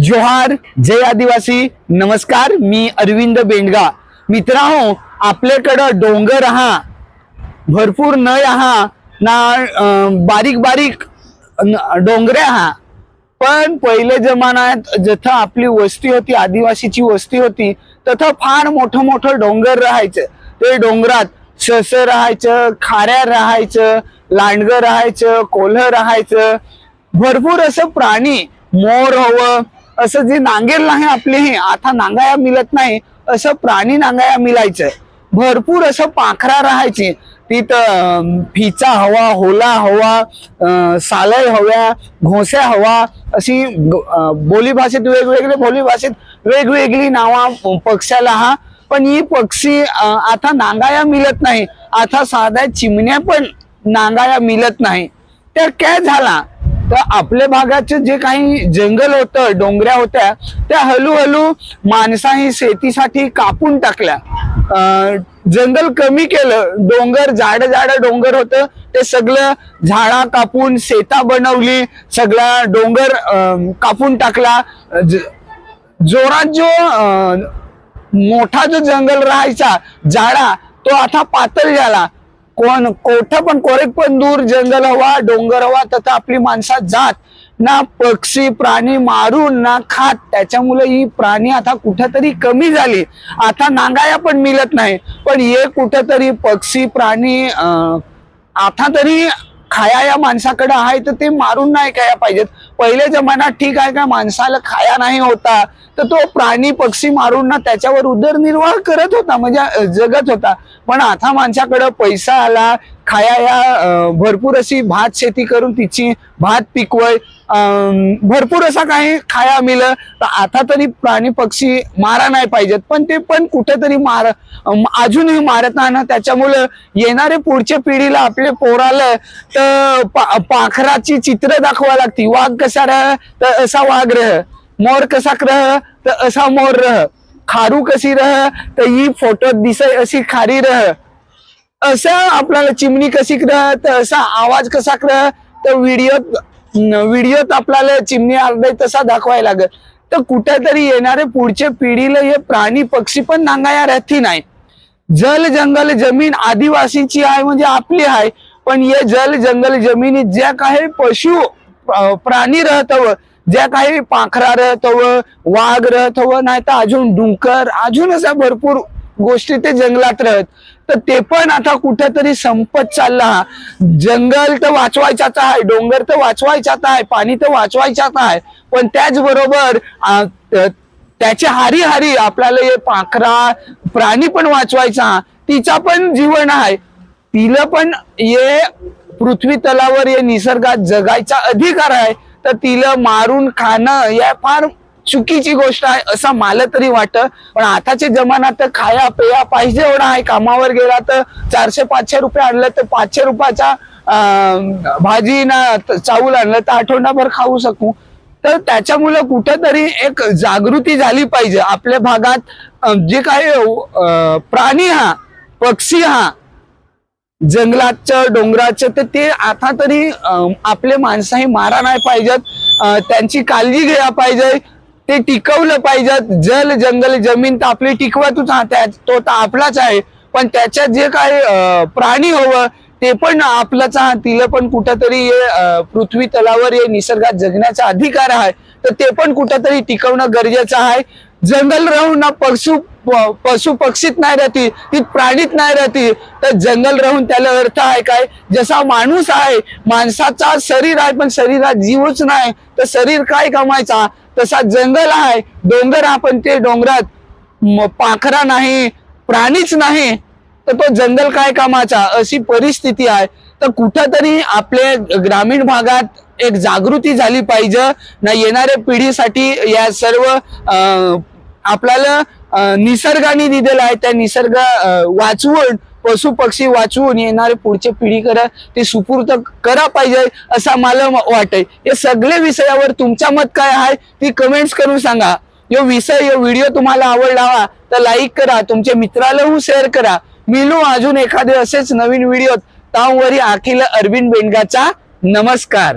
जोहार जय आदिवासी. नमस्कार मी अरविंद बेंडगा. मित्रांनो आपल्याकडं डोंगर हा भरपूर नय हा ना बारीक बारीक न- डोंगरे हा पण पहिले जमान्यात जथं आपली वस्ती होती आदिवासीची वस्ती होती तथं फार मोठं मोठं डोंगर राहायचं. ते डोंगरात सस राहायचं खाऱ्या राहायचं लांडगं राहायचं कोल्ह राहायचं. भरपूर असं प्राणी मोर हवं असं जे नांगेल नाही आपले हे आता नांगाया मिळत नाही असं प्राणी नांगाया मिळायचं भरपूर असं पाखरा राहायची. तिथं फिचा हवा होला हवा सालय हव्या घोस्या हवा अशी बोली भाषेत वेगवेगळे बोली भाषेत वेगवेगळी नावा पक्ष्याला हा. पण ही पक्षी आता नांगाया मिळत नाही. आता साध्या चिमण्या पण नांगाया मिळत नाही. तर काय झाला? तर आपल्या भागाचे जे काही जंगल होतं डोंगऱ्या होत्या त्या हळूहळू माणसाने शेतीसाठी कापून टाकल्या. अं, जंगल कमी केलं. डोंगर झाड झाड डोंगर होतं. ते सगळं झाडा कापून शेता बनवली. सगळा डोंगर अं, कापून टाकला. जोरात जो मोठा जो जंगल राहायचा झाडा तो आता पातळ झाला. कोण कोठं पण कोरेक पण दूर जंगल हवा डोंगर हवा तथा आपली माणसात जात. ना पक्षी प्राणी मारून ना खात. त्याच्यामुळे ही प्राणी आता कुठंतरी कमी झाली. आता नांगाया पण मिळत नाही. पण हे कुठंतरी पक्षी प्राणी आता तरी खाया या माणसाकडे आहे तर ते मारून नाही खाया पाहिजेत. पहिले जमान्यात ठीक आहे का? माणसाला खाया नाही होता. तर तो प्राणी पक्षी मारून ना त्याच्यावर उदरनिर्वाह करत होता म्हणजे जगत होता. पण आता माणसाकडे पैसा आला खाया या भरपूर अशी भात शेती करून तिची भात पिकवय भरपूर असा काही खाया मिळलं तर आता तरी प्राणी पक्षी मारा नाही पाहिजेत. पण ते पण कुठेतरी मार अजूनही मारत नाही ना. त्याच्यामुळं येणारे पुढच्या पिढीला आपले पोराला तर पा- पाखराची चित्र दाखवा लागती. वाघ कसा रह तर असा वाघ रह. मोर कसा रह तर असा मोर रह. खारू कशी रह तर ही फोटो दिसाय अशी खारी रह. असं आपल्याला चिमणी कशी रह तर असा आवाज कसा रह तर व्हिडिओत व्हिडिओत आपल्याला चिमणी अर्धे तसा दाखवायला लागत तर कुठेतरी येणारे पुढच्या पिढीला हे प्राणी पक्षी पण नांगाया राहती नाही जल जंगल जमीन आदिवासीची आहे म्हणजे आपली आहे. पण हे जल जंगल जमिनीत ज्या काही पशु प्राणी राहतव ज्या काही पाखरा राहतव वाघ राहतव नाही तर अजून डुंकर अजून अशा भरपूर गोष्टी ते जंगलात राहत तर ते पण आता कुठेतरी संपत चालला. जंगल तर वाचवायचाच आहे डोंगर तर वाचवायचाच आहे पाणी तर वाचवायचाच आहे. पण त्याचबरोबर त्याचे हारी हारी आपल्याला हे पाखरा प्राणी पण वाचवायचा. तिचा पण जीवन आहे. तिला पण हे पृथ्वी तलावर हे निसर्गात जगायचा अधिकार आहे. तर तिला मारून खाणं या फार चुकीची गोष्ट आहे असं मला तरी वाटत. पण आताच्या जमान्यात तर खाया पेया पाहिजे एवढा आहे. कामावर गेला तर चारशे पाचशे रुपये आणलं तर पाचशे रुपयाचा भाजी ना चावल आणलं तर आठवडाभर खाऊ शकू. तर त्याच्यामुळे कुठेतरी एक जागृती झाली पाहिजे. आपल्या भागात जे काही अं, प्राणी हा पक्षी हा जंगलाचं डोंगराचं तर ते आता तरी आपले माणसंही मारा नाही पाहिजेत. त्यांची काळजी घ्या पाहिजे. ते टिकवलं पाहिजेत. जल जंगल जमीन तर आपली टिकवतच हा तो तर आपलाच आहे. पण त्याच्यात जे काय प्राणी हवं ते पण आपलंच हा. तिला पण कुठंतरी हे पृथ्वी तलावर हे निसर्गात जगण्याचा अधिकार आहे. तर ते पण कुठंतरी टिकवणं गरजेचं आहे. जंगल राहून ना पशु पशु पक्षीत नाही राहती ती प्राणीत नाही राहती. तर जंगल राहून त्याला अर्थ आहे काय? जसा माणूस आहे माणसाचा शरीर आहे पण शरीरात जीवच नाही. तर शरीर काय कमायचा? तसा जंगल आहे. डोंगर हा पण ते डोंगरात पाखरा नाही प्राणीच नाही. तर तो जंगल काय कामाचा? अशी परिस्थिती आहे. तर कुठंतरी आपले ग्रामीण भागात एक जागृती झाली पाहिजे. ना येणाऱ्या पिढीसाठी या सर्व आपल्याला निसर्गाने दिलेलं आहे. त्या निसर्ग वाचवून पशु पक्षी वाचवून येणारे पुढच्या पिढीकडे ते सुपूर्त करा पाहिजे असं मला वाटतंय. या सगळे विषयावर तुमच्या मत काय आहे ती कमेंट्स करून सांगा. यो विषय यो व्हिडिओ तुम्हाला आवडला तर लाईक करा. तुमच्या मित्राला शेअर करा. मिलू अजून एखादे असेच नवीन व्हिडिओ तावरी अखिल अरविंद बेंडगाचा नमस्कार.